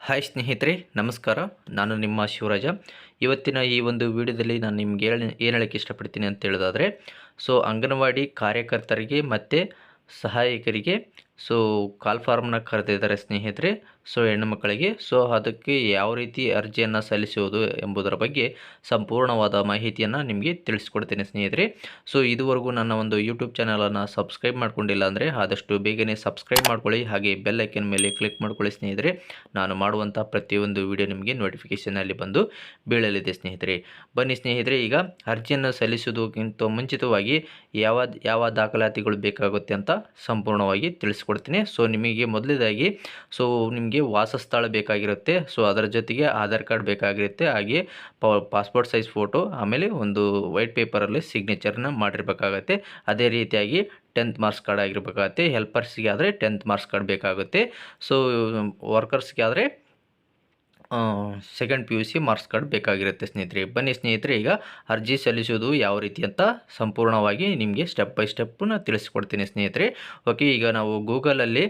Hi ಸ್ನೇಹಿತರೆ, ನಮಸ್ಕಾರ. ನಾನು ನಿಮ್ಮ ಶಿವರಾಜ. ಇವತ್ತಿನ ಈ ಒಂದು ವಿಡಿಯೋದಲ್ಲಿ ನಾನು ನಿಮ್ಗೆ ಹೇಳ ಏನು ಹೇಳೋಕ್ಕೆ ಇಷ್ಟಪಡ್ತೀನಿ ಅಂತ ಹೇಳೋದಾದರೆ, ಸೊ ಅಂಗನವಾಡಿ ಕಾರ್ಯಕರ್ತರಿಗೆ ಮತ್ತು ಸಹಾಯಕರಿಗೆ ಸೊ ಕಾಲ್ ಫಾರ್ಮ್ನ ಕರೆದಿದ್ದಾರೆ ಸ್ನೇಹಿತರೆ. ಸೊ ಹೆಣ್ಣು ಮಕ್ಕಳಿಗೆ. ಸೊ ಅದಕ್ಕೆ ಯಾವ ರೀತಿ ಅರ್ಜಿಯನ್ನು ಸಲ್ಲಿಸುವುದು ಎಂಬುದರ ಬಗ್ಗೆ ಸಂಪೂರ್ಣವಾದ ಮಾಹಿತಿಯನ್ನು ನಿಮಗೆ ತಿಳಿಸ್ಕೊಡ್ತೇನೆ ಸ್ನೇಹಿತರೆ. ಸೊ ಇದುವರೆಗೂ ನನ್ನ ಒಂದು ಯೂಟ್ಯೂಬ್ ಚಾನಲನ್ನು ಸಬ್ಸ್ಕ್ರೈಬ್ ಮಾಡ್ಕೊಂಡಿಲ್ಲ ಅಂದರೆ ಆದಷ್ಟು ಬೇಗನೆ ಸಬ್ಸ್ಕ್ರೈಬ್ ಮಾಡ್ಕೊಳ್ಳಿ. ಹಾಗೆ ಬೆಲ್ಲೈಕನ್ ಮೇಲೆ ಕ್ಲಿಕ್ ಮಾಡ್ಕೊಳ್ಳಿ ಸ್ನೇಹಿತರೆ. ನಾನು ಮಾಡುವಂಥ ಪ್ರತಿಯೊಂದು ವಿಡಿಯೋ ನಿಮಗೆ ನೋಟಿಫಿಕೇಷನಲ್ಲಿ ಬಂದು ಬೀಳಲಿದೆ ಸ್ನೇಹಿತರೆ. ಬನ್ನಿ ಸ್ನೇಹಿತರೆ, ಈಗ ಅರ್ಜಿಯನ್ನು ಸಲ್ಲಿಸುವುದಕ್ಕಿಂತ ಮುಂಚಿತವಾಗಿ ಯಾವ ಯಾವ ದಾಖಲಾತಿಗಳು ಬೇಕಾಗುತ್ತೆ ಅಂತ ಸಂಪೂರ್ಣವಾಗಿ ತಿಳಿಸ್ಕೊಡ್ತೀನಿ. ಸೊ ನಿಮಗೆ ಮೊದಲೇದಾಗಿ ಸೊ ನಿಮಗೆ ವಾಸಸ್ಥಳ ಬೇಕಾಗಿರುತ್ತೆ. ಸೊ ಅದರ ಜೊತೆಗೆ ಆಧಾರ್ ಕಾರ್ಡ್ ಬೇಕಾಗಿರುತ್ತೆ. ಹಾಗೆ ಪಾಸ್ಪೋರ್ಟ್ ಸೈಜ್ ಫೋಟೋ, ಆಮೇಲೆ ಒಂದು ವೈಟ್ ಪೇಪರಲ್ಲಿ ಸಿಗ್ನೇಚರ್ನ ಮಾಡಿರಬೇಕಾಗತ್ತೆ. ಅದೇ ರೀತಿಯಾಗಿ ಟೆಂತ್ ಮಾರ್ಕ್ಸ್ ಕಾರ್ಡ್ ಆಗಿರಬೇಕಾಗತ್ತೆ. ಹೆಲ್ಪರ್ಸ್ಗೆ ಆದರೆ ಟೆಂತ್ ಮಾರ್ಕ್ಸ್ ಕಾರ್ಡ್ ಬೇಕಾಗುತ್ತೆ. ಸೊ ವರ್ಕರ್ಸ್ಗೆ ಆದರೆ second P U C marks card ಬೇಕಾಗಿರುತ್ತೆ ಸ್ನೇಹಿತರೆ. ಬನ್ನಿ ಸ್ನೇಹಿತರೆ, ಈಗ ಅರ್ಜಿ ಸಲ್ಲಿಸೋದು ಯಾವ ರೀತಿ ಅಂತ ಸಂಪೂರ್ಣವಾಗಿ ನಿಮಗೆ ಸ್ಟೆಪ್ ಬೈ ಸ್ಟೆಪ್ಪನ್ನ ತಿಳಿಸ್ಕೊಡ್ತೀನಿ ಸ್ನೇಹಿತರೆ. ಓಕೆ ಈಗ ನಾವು ಗೂಗಲಲ್ಲಿ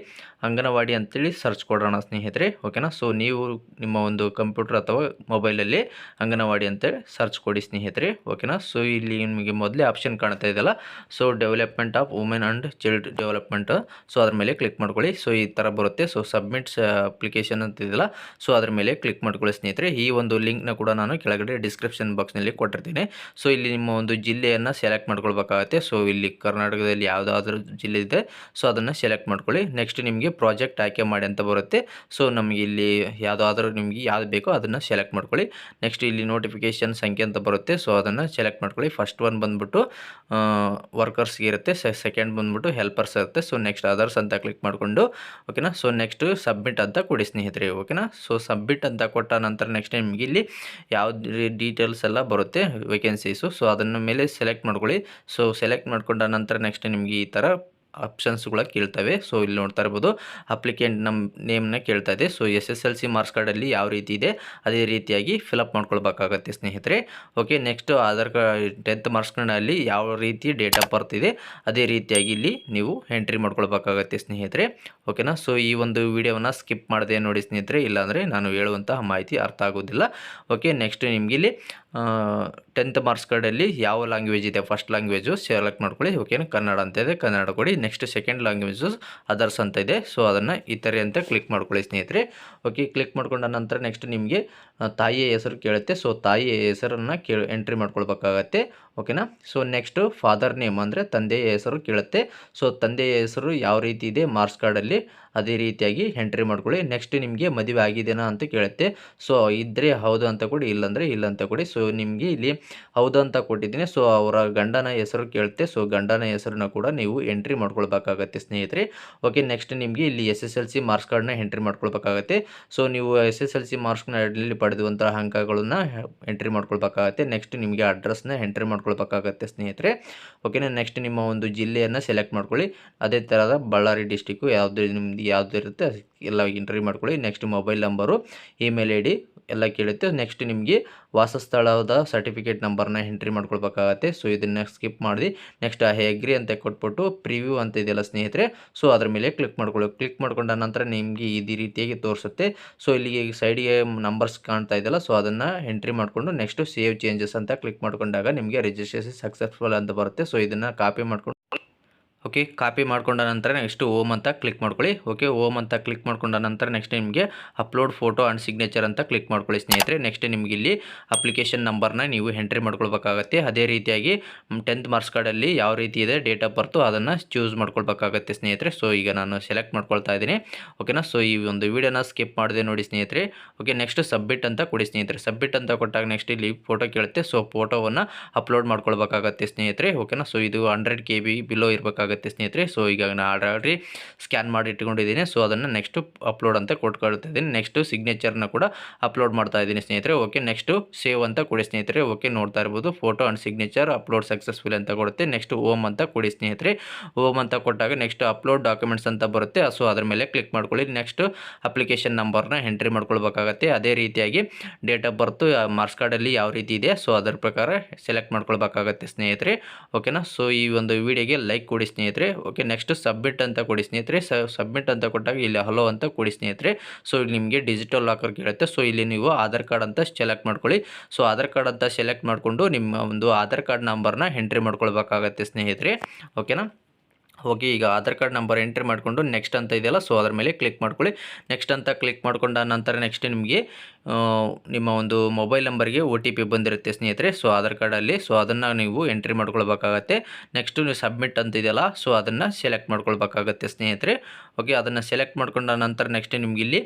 ಅಂಗನವಾಡಿ ಅಂತೇಳಿ ಸರ್ಚ್ ಕೊಡೋಣ ಸ್ನೇಹಿತರೆ. ಓಕೆನಾ ಸೊ ನೀವು ನಿಮ್ಮ ಒಂದು ಕಂಪ್ಯೂಟರ್ ಅಥವಾ ಮೊಬೈಲಲ್ಲಿ ಅಂಗನವಾಡಿ ಅಂತೇಳಿ ಸರ್ಚ್ ಕೊಡಿ ಸ್ನೇಹಿತರೆ. ಓಕೆನಾ ಸೊ ಇಲ್ಲಿ ನಿಮಗೆ ಮೊದಲೇ ಆಪ್ಷನ್ ಕಾಣ್ತಾ ಇದೆಯಲ್ಲ? So development of women and child development so ಅದ್ರ ಮೇಲೆ ಕ್ಲಿಕ್ ಮಾಡ್ಕೊಳ್ಳಿ. ಸೊ ಈ ಥರ ಬರುತ್ತೆ. ಸೊ ಸಬ್ಮಿಟ್ಸ್ ಅಪ್ಲಿಕೇಶನ್ ಅಂತ ಇದೆಯಲ್ಲ? ಸೊ ಅದ್ರ ಮೇಲೆ ಮಾಡ್ಕೊಳ್ಳಿ ಸ್ನೇಹಿತರೆ. ಈ ಒಂದು ಲಿಂಕ್ನ ಕೂಡ ನಾನು ಕೆಳಗಡೆ ಡಿಸ್ಕ್ರಿಪ್ಷನ್ ಬಾಕ್ಸ್ನಲ್ಲಿ ಕೊಟ್ಟಿರ್ತೀನಿ. ಸೊ ಇಲ್ಲಿ ನಿಮ್ಮ ಒಂದು ಜಿಲ್ಲೆಯನ್ನು ಸೆಲೆಕ್ಟ್ ಮಾಡ್ಕೊಳ್ಬೇಕಾಗತ್ತೆ. ಸೊ ಇಲ್ಲಿ ಕರ್ನಾಟಕದಲ್ಲಿ ಯಾವುದಾದ್ರೂ ಜಿಲ್ಲೆ ಇದೆ ಸೊ ಅದನ್ನು ಸೆಲೆಕ್ಟ್ ಮಾಡ್ಕೊಳ್ಳಿ. ನೆಕ್ಸ್ಟ್ ನಿಮಗೆ ಪ್ರಾಜೆಕ್ಟ್ ಆಯ್ಕೆ ಮಾಡಿ ಅಂತ ಬರುತ್ತೆ. ಸೊ ನಮಗೆ ಇಲ್ಲಿ ಯಾವುದಾದ್ರೂ ನಿಮಗೆ ಯಾವ್ದು ಬೇಕೋ ಅದನ್ನು ಸೆಲೆಕ್ಟ್ ಮಾಡ್ಕೊಳ್ಳಿ. ನೆಕ್ಸ್ಟ್ ಇಲ್ಲಿ ನೋಟಿಫಿಕೇಷನ್ ಸಂಖ್ಯೆ ಅಂತ ಬರುತ್ತೆ. ಸೊ ಅದನ್ನು ಸೆಲೆಕ್ಟ್ ಮಾಡ್ಕೊಳ್ಳಿ. ಫಸ್ಟ್ ಒನ್ ಬಂದ್ಬಿಟ್ಟು ವರ್ಕರ್ಸ್ಗೆ ಇರುತ್ತೆ. ಸೆಕೆಂಡ್ ಬಂದ್ಬಿಟ್ಟು ಹೆಲ್ಪರ್ಸ್ ಇರುತ್ತೆ. ಸೊ ನೆಕ್ಸ್ಟ್ ಅದರ್ಸ್ ಅಂತ ಕ್ಲಿಕ್ ಮಾಡಿಕೊಂಡು ಓಕೆನಾ ಸೊ ನೆಕ್ಸ್ಟ್ ಸಬ್ಮಿಟ್ ಅಂತ ಕೊಡಿ ಸ್ನೇಹಿತರೆ ಓಕೆನಾ ಸೊ ಸಬ್ಮಿಟ್ ಅಂತ ಕೊಟ್ಟ ನಂತರ ನೆಕ್ಸ್ಟ್ ನಿಮಗೆ ಇಲ್ಲಿ ಯಾವ ಡೀಟೇಲ್ಸ್ ಎಲ್ಲ ಬರುತ್ತೆ ವೇಕೆನ್ಸೀಸು ಸೊ ಅದನ್ನ ಮೇಲೆ ಸೆಲೆಕ್ಟ್ ಮಾಡ್ಕೊಳ್ಳಿ. ಸೊ ಸೆಲೆಕ್ಟ್ ಮಾಡ್ಕೊಂಡ ನಂತರ ನೆಕ್ಸ್ಟ್ ನಿಮಗೆ ಈ ಥರ ಆಪ್ಷನ್ಸ್ಗಳ ಕೇಳ್ತವೆ. ಸೊ ಇಲ್ಲಿ ನೋಡ್ತಾ ಇರ್ಬೋದು ಅಪ್ಲಿಕೆಂಟ್ ನಮ್ಮ ನೇಮ್ನ ಕೇಳ್ತಾ ಇದೆ. So S S L C marks ಕಾರ್ಡಲ್ಲಿ ಯಾವ ರೀತಿ ಇದೆ, ಅದೇ ರೀತಿಯಾಗಿ ಫಿಲಪ್ ಮಾಡ್ಕೊಳ್ಬೇಕಾಗತ್ತೆ ಸ್ನೇಹಿತರೆ. Okay next Aadhaar card tenth marks ಕಾರ್ಡಲ್ಲಿ ಯಾವ ರೀತಿ ಡೇಟ್ ಆಫ್ ಬರ್ತ್ ಇದೆ, ಅದೇ ರೀತಿಯಾಗಿ ಇಲ್ಲಿ ನೀವು ಎಂಟ್ರಿ ಮಾಡ್ಕೊಳ್ಬೇಕಾಗತ್ತೆ ಸ್ನೇಹಿತರೆ. ಓಕೆನಾ ಸೊ ಈ ಒಂದು ವಿಡಿಯೋವನ್ನು ಸ್ಕಿಪ್ ಮಾಡದೆ ನೋಡಿ ಸ್ನೇಹಿತರೆ. ಇಲ್ಲಾಂದರೆ ನಾನು ಹೇಳುವಂತಹ ಮಾಹಿತಿ ಅರ್ಥ ಆಗೋದಿಲ್ಲ. ಓಕೆ ನೆಕ್ಸ್ಟ್ ನಿಮಗೆ ಇಲ್ಲಿ ಟೆಂತ್ ಮಾರ್ಕ್ಸ್ ಕಾರ್ಡಲ್ಲಿ ಯಾವ ಲ್ಯಾಂಗ್ವೇಜ್ ಇದೆ? ಫಸ್ಟ್ ಲ್ಯಾಂಗ್ವೇಜು ಸೆಲೆಕ್ಟ್ ಮಾಡ್ಕೊಳ್ಳಿ ಓಕೆನ? ಕನ್ನಡ ಅಂತ ಇದೆ. ಕನ್ನಡ ಕೊಡಿ. ನೆಕ್ಸ್ಟ್ ಸೆಕೆಂಡ್ ಲ್ಯಾಂಗ್ವೇಜಸ್ ಅದರ್ಸ್ ಅಂತ ಇದೆ. ಸೊ ಅದನ್ನು ಇತರೆ ಅಂತ ಕ್ಲಿಕ್ ಮಾಡ್ಕೊಳ್ಳಿ ಸ್ನೇಹಿತರೆ. ಓಕೆ ಕ್ಲಿಕ್ ಮಾಡ್ಕೊಂಡ ನಂತರ ನೆಕ್ಸ್ಟ್ ನಿಮಗೆ ತಾಯಿಯ ಹೆಸರು ಕೇಳುತ್ತೆ. ಸೊ ತಾಯಿಯ ಹೆಸರನ್ನು ಕೇಳಿ ಎಂಟ್ರಿ ಮಾಡ್ಕೊಳ್ಬೇಕಾಗತ್ತೆ. ಓಕೆನಾ? ಸೊ ನೆಕ್ಸ್ಟು ಫಾದರ್ ನೇಮ್ ಅಂದರೆ ತಂದೆಯ ಹೆಸರು ಕೇಳುತ್ತೆ. ಸೊ ತಂದೆಯ ಹೆಸರು ಯಾವ ರೀತಿ ಇದೆ? ಮಾರ್ಕ್ಸ್ ಕಾರ್ಡಲ್ಲಿ ಅದೇ ರೀತಿಯಾಗಿ ಎಂಟ್ರಿ ಮಾಡ್ಕೊಳ್ಳಿ. ನೆಕ್ಸ್ಟ್ ನಿಮಗೆ ಮದುವೆ ಆಗಿದೆನಾ ಅಂತ ಕೇಳುತ್ತೆ. ಸೊ ಇದ್ದರೆ ಹೌದು ಅಂತ ಕೊಡಿ, ಇಲ್ಲಾಂದರೆ ಇಲ್ಲ ಅಂತ ಕೊಡಿ. ಸೊ ನಿಮಗೆ ಇಲ್ಲಿ ಹೌದು ಅಂತ ಕೊಟ್ಟಿದ್ದೀನಿ. ಸೊ ಅವರ ಗಂಡನ ಹೆಸರು ಕೇಳುತ್ತೆ. ಸೊ ಗಂಡನ ಹೆಸರನ್ನ ಕೂಡ ನೀವು ಎಂಟ್ರಿ ಮಾಡ್ಕೊಳ್ಬೇಕಾಗತ್ತೆ, ಸ್ನೇಹಿತರೆ. ಓಕೆ ನೆಕ್ಸ್ಟ್ ನಿಮಗೆ ಇಲ್ಲಿ S S L C marks ಕಾರ್ಡ್ನ ಎಂಟ್ರಿ ಮಾಡ್ಕೊಳ್ಬೇಕಾಗತ್ತೆ. ಸೊ ನೀವು ಎಸ್ ಎಸ್ ಎಲ್ ಸಿ ಮಾರ್ಕ್ಸ್ನ ಪಡೆದುವಂತಹ ಅಂಕಗಳನ್ನು ಎಂಟ್ರಿ ಮಾಡ್ಕೊಳ್ಬೇಕಾಗತ್ತೆ. ನೆಕ್ಸ್ಟ್ ನಿಮಗೆ ಅಡ್ರೆಸ್ನ ಎಂಟ್ರಿ ಮಾಡ್ಕೊಳ್ಬೇಕಾಗತ್ತೆ ಸ್ನೇಹಿತರೆ. ಓಕೆನಾ ನೆಕ್ಸ್ಟ್ ನಿಮ್ಮ ಒಂದು ಜಿಲ್ಲೆಯನ್ನು ಸೆಲೆಕ್ಟ್ ಮಾಡ್ಕೊಳ್ಳಿ. ಅದೇ ಥರದ ಬಳ್ಳಾರಿ ಡಿಸ್ಟಿಕ್ಕು ಯಾವುದು ನಿಮ್ದು ಯಾವುದು ಇರುತ್ತೆ ಎಲ್ಲ ಎಂಟ್ರಿ ಮಾಡ್ಕೊಳ್ಳಿ. Next mobile number email I D ಎಲ್ಲ ಕೇಳುತ್ತೆ. ನೆಕ್ಸ್ಟ್ ನಿಮಗೆ ವಾಸಸ್ಥಳದ ಸರ್ಟಿಫಿಕೇಟ್ ನಂಬರ್ನ ಎಂಟ್ರಿ ಮಾಡ್ಕೊಳ್ಬೇಕಾಗತ್ತೆ. ಸೊ ಇದನ್ನ ಸ್ಕಿಪ್ ಮಾಡಿ ನೆಕ್ಸ್ಟ್ ಆ ಎಗ್ರಿ ಅಂತ ಕೊಟ್ಬಿಟ್ಟು ಪ್ರಿವ್ಯೂ ಅಂತ ಇದೆಯಲ್ಲ ಸ್ನೇಹಿತರೆ. ಸೊ ಅದ್ರ ಮೇಲೆ ಕ್ಲಿಕ್ ಮಾಡ್ಕೊಳ್ಳಿ. ಕ್ಲಿಕ್ ಮಾಡ್ಕೊಂಡ ನಂತರ ನಿಮಗೆ ಇದೇ ರೀತಿಯಾಗಿ ತೋರಿಸುತ್ತೆ. ಸೊ ಇಲ್ಲಿಗೆ ಸೈಡಿಗೆ ನಂಬರ್ಸ್ ಕಾಣ್ತಾ ಇದೆಯಲ್ಲ. ಸೊ ಅದನ್ನು ಎಂಟ್ರಿ ಮಾಡಿಕೊಂಡು ನೆಕ್ಸ್ಟ್ ಸೇವ್ ಚೇಂಜಸ್ ಅಂತ ಕ್ಲಿಕ್ ಮಾಡ್ಕೊಂಡಾಗ ನಿಮಗೆ ರಿಜಿಸ್ಟ್ರೇಷನ್ ಸಕ್ಸಸ್ಫುಲ್ ಅಂತ ಬರುತ್ತೆ. ಸೊ ಇದನ್ನು ಕಾಪಿ ಮಾಡ್ಕೊಂಡು ಓಕೆ ಕಾಪಿ ಮಾಡ್ಕೊಂಡ ನಂತರ ನೆಕ್ಸ್ಟ್ ಓಮ್ ಅಂತ ಕ್ಲಿಕ್ ಮಾಡ್ಕೊಳ್ಳಿ. ಓಕೆ ಓಮ್ ಅಂತ ಕ್ಲಿಕ್ ಮಾಡ್ಕೊಂಡ ನಂತರ ನೆಕ್ಸ್ಟ್ ನಿಮಗೆ ಅಪ್ಲೋಡ್ ಫೋಟೋ ಆ್ಯಂಡ್ ಸಿಗ್ನೇಚರ್ ಅಂತ ಕ್ಲಿಕ್ ಮಾಡ್ಕೊಳ್ಳಿ ಸ್ನೇಹಿತರೆ. ನೆಕ್ಸ್ಟ್ ನಿಮಗೆ ಇಲ್ಲಿ ಅಪ್ಲಿಕೇಶನ್ ನಂಬರ್ನ ನೀವು ಎಂಟ್ರಿ ಮಾಡ್ಕೊಳ್ಬೇಕಾಗತ್ತೆ. ಅದೇ ರೀತಿಯಾಗಿ ಟೆಂತ್ ಮಾರ್ಕ್ಸ್ ಕಾರ್ಡಲ್ಲಿ ಯಾವ ರೀತಿ ಇದೆ ಡೇಟ್ ಆಫ್ ಬರ್ತು ಅದನ್ನು ಚೂಸ್ ಮಾಡ್ಕೊಳ್ಬೇಕಾಗತ್ತೆ ಸ್ನೇಹಿತರೆ. ಸೊ ಈಗ ನಾನು ಸೆಲೆಕ್ಟ್ ಮಾಡ್ಕೊಳ್ತಾ ಇದ್ದೀನಿ. ಓಕೆನಾ ಸೊ ಈ ಒಂದು ವಿಡಿಯೋನ ಸ್ಕಿಪ್ ಮಾಡಿದೆ ನೋಡಿ ಸ್ನೇಹಿತರೆ. ಓಕೆ ನೆಕ್ಸ್ಟ್ ಸಬ್ಮಿಟ್ ಅಂತ ಕೊಡಿ ಸ್ನೇಹಿತರೆ. ಸಬ್ಮಿಟ್ ಅಂತ ಕೊಟ್ಟಾಗ ನೆಕ್ಸ್ಟ್ ಇಲ್ಲಿ ಫೋಟೋ ಕೇಳುತ್ತೆ. ಸೊ ಫೋಟೋವನ್ನು ಅಪ್ಲೋಡ್ ಮಾಡ್ಕೊಳ್ಬೇಕಾಗತ್ತೆ ಸ್ನೇಹಿತರೆ. ಓಕೆನಾ ಸೊ ಇದು ಹಂಡ್ರೆಡ್ ಕೆ ಬಿ ಬಿಲೋ ಇರಬೇಕಾಗತ್ತೆ. ಸ್ನೇಹಿತರೆ. ಸೊ ಈಗ ನಾನು ಆಲ್ರೆಡಿ ಸ್ಕ್ಯಾನ್ ಮಾಡಿ ಇಟ್ಕೊಂಡಿದ್ದೀನಿ. ಸೊ ಅದನ್ನು ನೆಕ್ಸ್ಟು ಅಪ್ಲೋಡ್ ಅಂತ ಕೊಟ್ಕೊಳ್ತಾ ಇದ್ದೀನಿ. ನೆಕ್ಸ್ಟ್ ಸಿಗ್ನೇಚರ್ನ ಕೂಡ ಅಪ್ಲೋಡ್ ಮಾಡ್ತಾ ಇದ್ದೀನಿ ಸ್ನೇಹಿತರೆ. ಓಕೆ ನೆಕ್ಸ್ಟು ಸೇವ್ ಅಂತ ಕೊಡಿ ಸ್ನೇಹಿತರೆ. ಓಕೆ ನೋಡ್ತಾ ಇರ್ಬೋದು. Photo and signature upload successful ಅಂತ ಕೊಡುತ್ತೆ. ನೆಕ್ಸ್ಟ್ ಓಮ್ ಅಂತ ಕೊಡಿ ಸ್ನೇಹಿತರೆ. ಓಮ್ ಅಂತ ಕೊಟ್ಟಾಗ ನೆಕ್ಸ್ಟ್ ಅಪ್ಲೋಡ್ ಡಾಕ್ಯುಮೆಂಟ್ಸ್ ಅಂತ ಬರುತ್ತೆ. ಸೊ ಅದ್ರ ಮೇಲೆ ಕ್ಲಿಕ್ ಮಾಡ್ಕೊಳ್ಳಿ. ನೆಕ್ಸ್ಟ್ ಅಪ್ಲಿಕೇಶನ್ ನಂಬರ್ನ ಎಂಟ್ರಿ ಮಾಡ್ಕೊಳ್ಬೇಕಾಗತ್ತೆ. ಅದೇ ರೀತಿಯಾಗಿ ಡೇಟ್ ಆಫ್ ಬರ್ತು ಮಾರ್ಕ್ಸ್ ಕಾರ್ಡಲ್ಲಿ ಯಾವ ರೀತಿ ಇದೆ. ಸೊ ಅದರ ಪ್ರಕಾರ ಸೆಲೆಕ್ಟ್ ಮಾಡ್ಕೊಳ್ಬೇಕಾಗತ್ತೆ ಸ್ನೇಹಿತರೆ. ಓಕೆನಾ ಸೊ ಈ ಒಂದು ವಿಡಿಯೋಗೆ ಲೈಕ್ ಕೊಡಿ ಸ್ನೇಹಿತರೆ ಓಕೆ ನೆಕ್ಸ್ಟ್ ಸಬ್ಮಿಟ್ ಅಂತ ಕೊಡಿ ಸ್ನೇಹಿತರೆ. ಸಬ್ಮಿಟ್ ಅಂತ ಕೊಟ್ಟಾಗ ಇಲ್ಲಿ ಹಲೋ ಅಂತ ಕೊಡಿ ಸ್ನೇಹಿತರೆ. ಸೊ ಇಲ್ಲಿ ನಿಮಗೆ ಡಿಜಿಟಲ್ ಲಾಕರ್ ಕೇಳುತ್ತೆ ಸೊ ಇಲ್ಲಿ ನೀವು ಆಧಾರ್ ಕಾರ್ಡ್ ಅಂತ ಸೆಲೆಕ್ಟ್ ಮಾಡ್ಕೊಳ್ಳಿ. ಸೊ ಆಧಾರ್ ಕಾರ್ಡ್ ಅಂತ ಸೆಲೆಕ್ಟ್ ಮಾಡಿಕೊಂಡು ನಿಮ್ಮ ಒಂದು ಆಧಾರ್ ಕಾರ್ಡ್ ನಂಬರ್ನ ಎಂಟ್ರಿ ಮಾಡ್ಕೊಳ್ಬೇಕಾಗತ್ತೆ ಸ್ನೇಹಿತರೆ. ಓಕೆನಾ ಓಕೆ ಈಗ ಆಧಾರ್ ಕಾರ್ಡ್ ನಂಬರ್ ಎಂಟ್ರಿ ಮಾಡಿಕೊಂಡು ನೆಕ್ಸ್ಟ್ ಅಂತ ಇದೆಯಲ್ಲ ಸೊ ಅದ್ರ ಮೇಲೆ ಕ್ಲಿಕ್ ಮಾಡ್ಕೊಳ್ಳಿ. ನೆಕ್ಸ್ಟ್ ಅಂತ ಕ್ಲಿಕ್ ಮಾಡ್ಕೊಂಡ ನಂತರ ನೆಕ್ಸ್ಟ್ ನಿಮಗೆ ನಿಮ್ಮ ಒಂದು ಮೊಬೈಲ್ ನಂಬರ್ಗೆ ಒ ಟಿ ಪಿ ಬಂದಿರುತ್ತೆ ಸ್ನೇಹಿತರೆ. ಸೊ ಆಧಾರ್ ಕಾರ್ಡಲ್ಲಿ ಸೊ ಅದನ್ನು ನೀವು ಎಂಟ್ರಿ ಮಾಡ್ಕೊಳ್ಬೇಕಾಗತ್ತೆ. ನೆಕ್ಸ್ಟು ನೀವು ಸಬ್ಮಿಟ್ ಅಂತ ಇದೆಯಲ್ಲ ಸೊ ಅದನ್ನು ಸೆಲೆಕ್ಟ್ ಮಾಡ್ಕೊಳ್ಬೇಕಾಗತ್ತೆ ಸ್ನೇಹಿತರೆ. ಓಕೆ ಅದನ್ನು ಸೆಲೆಕ್ಟ್ ಮಾಡ್ಕೊಂಡ ನಂತರ ನೆಕ್ಸ್ಟ್ ನಿಮ್ಗೆ ಇಲ್ಲಿ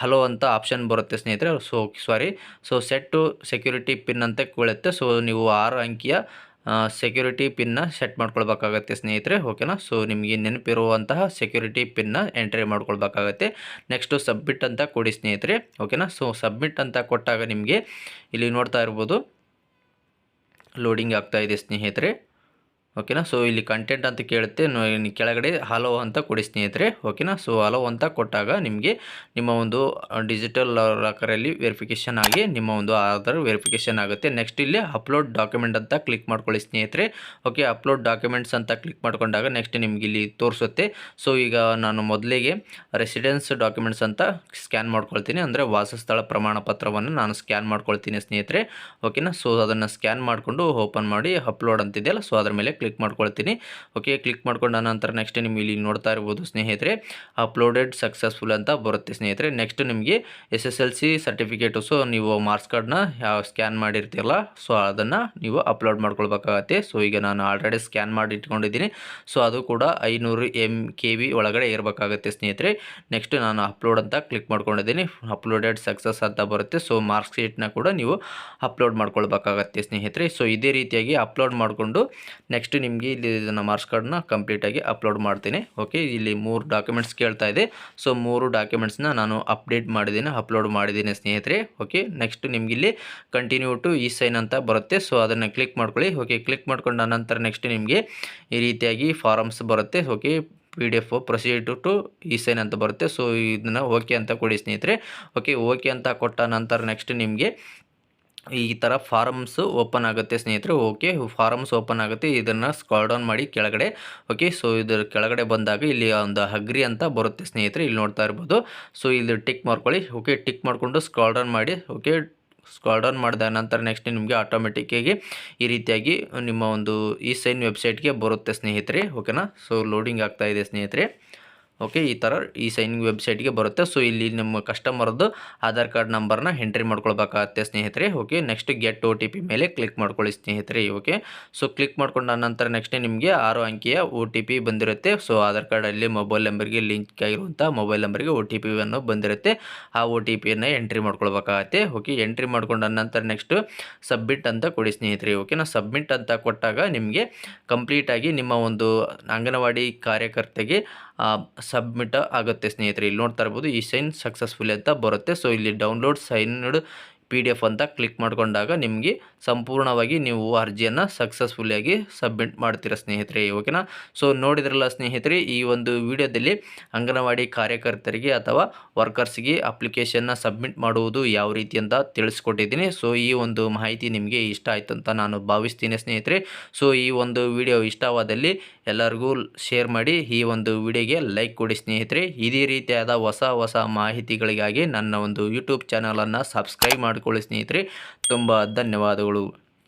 ಹಲೋ ಅಂತ ಆಪ್ಷನ್ ಬರುತ್ತೆ ಸ್ನೇಹಿತರೆ. So sorry so set to security pin ಅಂತ ಕೇಳುತ್ತೆ. ಸೊ ನೀವು ಆರು ಅಂಕಿಯ ಸೆಕ್ಯೂರಿಟಿ ಪಿನ್ನ ಸೆಟ್ ಮಾಡ್ಕೊಳ್ಬೇಕಾಗತ್ತೆ ಸ್ನೇಹಿತರೆ ಓಕೆನಾ ಸೊ ನಿಮಗೆ ನೆನಪಿರುವಂತಹ ಸೆಕ್ಯೂರಿಟಿ ಪಿನ್ನ ಎಂಟ್ರಿ ಮಾಡ್ಕೊಳ್ಬೇಕಾಗತ್ತೆ. ನೆಕ್ಸ್ಟು ಸಬ್ಮಿಟ್ ಅಂತ ಕೊಡಿ ಸ್ನೇಹಿತರೆ ಓಕೆನಾ ಸೊ ಸಬ್ಮಿಟ್ ಅಂತ ಕೊಟ್ಟಾಗ ನಿಮಗೆ ಇಲ್ಲಿ ನೋಡ್ತಾ ಇರ್ಬೋದು ಲೋಡಿಂಗ್ ಆಗ್ತಾ ಇದೆ ಸ್ನೇಹಿತರೆ. ಓಕೆನಾ? ಸೊ ಇಲ್ಲಿ ಕಂಟೆಂಟ್ ಅಂತ ಕೇಳುತ್ತೆ. ಕೆಳಗಡೆ ಹಲೋ ಅಂತ ಕೊಡಿ ಸ್ನೇಹಿತರೆ. ಓಕೆನಾ? ಸೊ ಹಲೋ ಅಂತ ಕೊಟ್ಟಾಗ ನಿಮಗೆ ನಿಮ್ಮ ಒಂದು ಡಿಜಿಟಲ್ ಲಾಕರಲ್ಲಿ ವೆರಿಫಿಕೇಷನ್ ಆಗಿ ನಿಮ್ಮ ಒಂದು ಆಧಾರ್ ವೆರಿಫಿಕೇಷನ್ ಆಗುತ್ತೆ. ನೆಕ್ಸ್ಟ್ ಇಲ್ಲಿ ಅಪ್ಲೋಡ್ ಡಾಕ್ಯುಮೆಂಟ್ ಅಂತ ಕ್ಲಿಕ್ ಮಾಡ್ಕೊಳ್ಳಿ ಸ್ನೇಹಿತರೆ. ಓಕೆ ಅಪ್ಲೋಡ್ ಡಾಕ್ಯುಮೆಂಟ್ಸ್ ಅಂತ ಕ್ಲಿಕ್ ಮಾಡ್ಕೊಂಡಾಗ ನೆಕ್ಸ್ಟ್ ನಿಮಗೆ ಇಲ್ಲಿ ತೋರಿಸುತ್ತೆ. ಸೊ ಈಗ ನಾನು ಮೊದಲಿಗೆ ರೆಸಿಡೆನ್ಸ್ ಡಾಕ್ಯುಮೆಂಟ್ಸ್ ಅಂತ ಸ್ಕ್ಯಾನ್ ಮಾಡ್ಕೊಳ್ತೀನಿ. ಅಂದರೆ ವಾಸಸ್ಥಳ ಪ್ರಮಾಣ ಪತ್ರವನ್ನು ನಾನು ಸ್ಕ್ಯಾನ್ ಮಾಡ್ಕೊಳ್ತೀನಿ ಸ್ನೇಹಿತರೆ. ಓಕೆನಾ ಸೊ ಅದನ್ನು ಸ್ಕ್ಯಾನ್ ಮಾಡಿಕೊಂಡು ಓಪನ್ ಮಾಡಿ ಅಪ್ಲೋಡ್ ಅಂತಿದೆಯಲ್ಲ ಸೊ ಅದರ ಮೇಲೆ ಕ್ಲಿಕ್ ಮಾಡ್ಕೊಳ್ತೀನಿ. ಓಕೆ ಕ್ಲಿಕ್ ಮಾಡ್ಕೊಂಡ ನಂತರ ನೆಕ್ಸ್ಟ್ ನಿಮ್ಗೆ ಇಲ್ಲಿ ನೋಡ್ತಾ ಇರ್ಬೋದು ಸ್ನೇಹಿತರೆ ಅಪ್ಲೋಡೆಡ್ ಸಕ್ಸಸ್ಫುಲ್ ಅಂತ ಬರುತ್ತೆ ಸ್ನೇಹಿತರೆ. ನೆಕ್ಸ್ಟ್ ನಿಮಗೆ S S L C certificate so ನೀವು ಮಾರ್ಕ್ಸ್ ಕಾರ್ಡ್ನ ಸ್ಕ್ಯಾನ್ ಮಾಡಿರ್ತೀರಲ್ಲ ಸೊ ಅದನ್ನು ನೀವು ಅಪ್ಲೋಡ್ ಮಾಡ್ಕೊಳ್ಬೇಕಾಗತ್ತೆ. ಸೊ ಈಗ ನಾನು ಆಲ್ರೆಡಿ ಸ್ಕ್ಯಾನ್ ಮಾಡಿ ಇಟ್ಕೊಂಡಿದ್ದೀನಿ. ಸೊ ಅದು ಕೂಡ ಐನೂರು ಎಂ ಕೆ ವಿ ಒಳಗಡೆ ಇರಬೇಕಾಗತ್ತೆ ಸ್ನೇಹಿತರೆ. ನೆಕ್ಸ್ಟ್ ನಾನು ಅಪ್ಲೋಡ್ ಅಂತ ಕ್ಲಿಕ್ ಮಾಡ್ಕೊಂಡಿದ್ದೀನಿ. ಅಪ್ಲೋಡೆಡ್ ಸಕ್ಸಸ್ ಅಂತ ಬರುತ್ತೆ. ಸೊ ಮಾರ್ಕ್ಸ್ ಶೀಟ್ನ ಕೂಡ ನೀವು ಅಪ್ಲೋಡ್ ಮಾಡ್ಕೊಳ್ಬೇಕಾಗತ್ತೆ ಸ್ನೇಹಿತರೆ. ಸೊ ಇದೇ ರೀತಿಯಾಗಿ ಅಪ್ಲೋಡ್ ಮಾಡಿಕೊಂಡು ನೆಕ್ಸ್ಟ್ ನಿಮಗೆ ಇಲ್ಲಿ ಇದನ್ನು ಮಾರ್ಕ್ಸ್ ಕಾರ್ಡ್ನ ಕಂಪ್ಲೀಟಾಗಿ ಅಪ್ಲೋಡ್ ಮಾಡ್ತೀನಿ. ಓಕೆ ಇಲ್ಲಿ ಮೂರು ಡಾಕ್ಯುಮೆಂಟ್ಸ್ ಕೇಳ್ತಾ ಇದೆ. ಸೊ ಮೂರು ಡಾಕ್ಯುಮೆಂಟ್ಸ್ನ ನಾನು ಅಪ್ಡೇಟ್ ಮಾಡಿದ್ದೀನಿ ಅಪ್ಲೋಡ್ ಮಾಡಿದ್ದೀನಿ ಸ್ನೇಹಿತರೆ. ಓಕೆ ನೆಕ್ಸ್ಟ್ ನಿಮಗೆ ಇಲ್ಲಿ ಕಂಟಿನ್ಯೂ ಟು ಈ ಸೈನ್ ಅಂತ ಬರುತ್ತೆ. ಸೊ ಅದನ್ನು ಕ್ಲಿಕ್ ಮಾಡ್ಕೊಳ್ಳಿ. ಓಕೆ ಕ್ಲಿಕ್ ಮಾಡ್ಕೊಂಡ ನಂತರ ನೆಕ್ಸ್ಟ್ ನಿಮಗೆ ಈ ರೀತಿಯಾಗಿ ಫಾರಮ್ಸ್ ಬರುತ್ತೆ. Okay P D F proceed to e sign ಅಂತ ಬರುತ್ತೆ. ಸೊ ಇದನ್ನು ಓಕೆ ಅಂತ ಕೊಡಿ ಸ್ನೇಹಿತರೆ. ಓಕೆ ಓಕೆ ಅಂತ ಕೊಟ್ಟ ನಂತರ ನೆಕ್ಸ್ಟ್ ನಿಮಗೆ ಈ ಥರ ಫಾರಮ್ಸ್ ಓಪನ್ ಆಗುತ್ತೆ ಸ್ನೇಹಿತರೆ. ಓಕೆ ಫಾರಮ್ಸ್ ಓಪನ್ ಆಗುತ್ತೆ. ಇದನ್ನು ಸ್ಕಾಲ್ ಡೌನ್ ಮಾಡಿ ಕೆಳಗಡೆ. ಓಕೆ ಸೊ ಇದರ ಕೆಳಗಡೆ ಬಂದಾಗ ಇಲ್ಲಿ ಒಂದು ಹಗ್ರಿ ಅಂತ ಬರುತ್ತೆ ಸ್ನೇಹಿತರೆ. ಇಲ್ಲಿ ನೋಡ್ತಾ ಇರ್ಬೋದು. ಸೊ ಇಲ್ಲಿ ಟಿಕ್ ಮಾಡ್ಕೊಳ್ಳಿ. ಓಕೆ ಟಿಕ್ ಮಾಡಿಕೊಂಡು ಸ್ಕಾಲ್ ಡೌನ್ ಮಾಡಿ. ಓಕೆ ಸ್ಕಾಲ್ ಡೌನ್ ಮಾಡಿದ ನಂತರ ನೆಕ್ಸ್ಟ್ ನಿಮಗೆ ಆಟೋಮೆಟಿಕ್ಕಾಗಿ ಈ ರೀತಿಯಾಗಿ ನಿಮ್ಮ ಒಂದು ಈ ಸೈನ್ ವೆಬ್ಸೈಟ್ಗೆ ಬರುತ್ತೆ ಸ್ನೇಹಿತರೆ. ಓಕೆನಾ ಸೊ ಲೋಡಿಂಗ್ ಆಗ್ತಾ ಇದೆ ಸ್ನೇಹಿತರೆ. ಓಕೆ, ಈ ಥರ ಈ ಸೈನಿಂಗ್ ವೆಬ್ಸೈಟ್ಗೆ ಬರುತ್ತೆ. ಸೊ ಇಲ್ಲಿ ನಿಮ್ಮ ಕಸ್ಟಮರ್ದು ಆಧಾರ್ ಕಾರ್ಡ್ ನಂಬರ್ನ ಎಂಟ್ರಿ ಮಾಡ್ಕೊಳ್ಬೇಕಾಗತ್ತೆ ಸ್ನೇಹಿತರೆ. Okay next get O T P ಮೇಲೆ ಕ್ಲಿಕ್ ಮಾಡ್ಕೊಳ್ಳಿ ಸ್ನೇಹಿತರೆ ಓಕೆ ಸೊ ಕ್ಲಿಕ್ ಮಾಡ್ಕೊಂಡ ನಂತರ ನೆಕ್ಸ್ಟ್ ನಿಮಗೆ ಆರು ಅಂಕಿಯ ಒ ಟಿ ಪಿ ಬಂದಿರುತ್ತೆ. ಸೊ ಆಧಾರ್ ಕಾರ್ಡಲ್ಲಿ ಮೊಬೈಲ್ ನಂಬರ್ಗೆ ಲಿಂಕ್ ಆಗಿರುವಂಥ ಮೊಬೈಲ್ ನಂಬರ್ಗೆ ಒ ಟಿ ಪಿಯನ್ನು ಬಂದಿರುತ್ತೆ. ಆ ಒ ಟಿ ಪಿಯನ್ನು ಎಂಟ್ರಿ ಮಾಡ್ಕೊಳ್ಬೇಕಾಗತ್ತೆ. ಓಕೆ ಎಂಟ್ರಿ ಮಾಡ್ಕೊಂಡ ನಂತರ ನೆಕ್ಸ್ಟ್ ಸಬ್ಮಿಟ್ ಅಂತ ಕೊಡಿ ಸ್ನೇಹಿತರೆ ಓಕೆನಾ ಸಬ್ಮಿಟ್ ಅಂತ ಕೊಟ್ಟಾಗ ನಿಮಗೆ ಕಂಪ್ಲೀಟಾಗಿ ನಿಮ್ಮ ಒಂದು ಅಂಗನವಾಡಿ ಕಾರ್ಯಕರ್ತೆಗೆ ಸಬ್ಮಿಟ್ ಆಗುತ್ತೆ ಸ್ನೇಹಿತರೆ. ಇಲ್ಲಿ ನೋಡ್ತಾ ಇರ್ಬೋದು, ಈ ಸೈನ್ ಸಕ್ಸಸ್ಫುಲ್ ಅಂತ ಬರುತ್ತೆ. ಸೊ ಇಲ್ಲಿ download signed P D F ಅಂತ ಕ್ಲಿಕ್ ಮಾಡಿಕೊಂಡಾಗ ನಿಮಗೆ ಸಂಪೂರ್ಣವಾಗಿ ನೀವು ಅರ್ಜಿಯನ್ನು ಸಕ್ಸಸ್ಫುಲ್ಲಿಯಾಗಿ ಸಬ್ಮಿಟ್ ಮಾಡ್ತೀರ ಸ್ನೇಹಿತರೆ. ಓಕೆನಾ ಸೊ ನೋಡಿದ್ರಲ್ಲ ಸ್ನೇಹಿತರೆ, ಈ ಒಂದು ವಿಡಿಯೋದಲ್ಲಿ ಅಂಗನವಾಡಿ ಕಾರ್ಯಕರ್ತರಿಗೆ ಅಥವಾ ವರ್ಕರ್ಸ್ಗೆ ಅಪ್ಲಿಕೇಶನ್ನ ಸಬ್ಮಿಟ್ ಮಾಡುವುದು ಯಾವ ರೀತಿ ಅಂತ ತಿಳಿಸ್ಕೊಟ್ಟಿದ್ದೀನಿ. ಸೊ ಈ ಒಂದು ಮಾಹಿತಿ ನಿಮಗೆ ಇಷ್ಟ ಆಯಿತು ಅಂತ ನಾನು ಭಾವಿಸ್ತೀನಿ ಸ್ನೇಹಿತರೆ. ಸೊ ಈ ಒಂದು ವಿಡಿಯೋ ಇಷ್ಟವಾದಲ್ಲಿ ಎಲ್ಲರಿಗೂ ಶೇರ್ ಮಾಡಿ ಈ ಒಂದು ವಿಡಿಯೋಗೆ ಲೈಕ್ ಕೊಡಿ ಸ್ನೇಹಿತರೆ. ಇದೇ ರೀತಿಯಾದ ಹೊಸ ಹೊಸ ಮಾಹಿತಿಗಳಿಗಾಗಿ ನನ್ನ ಒಂದು ಯೂಟ್ಯೂಬ್ ಚಾನಲನ್ನು ಸಬ್ಸ್ಕ್ರೈಬ್ ಮಾಡಿಕೊಳ್ಳಿ ಸ್ನೇಹಿತರೆ. ತುಂಬ ಧನ್ಯವಾದಗಳು.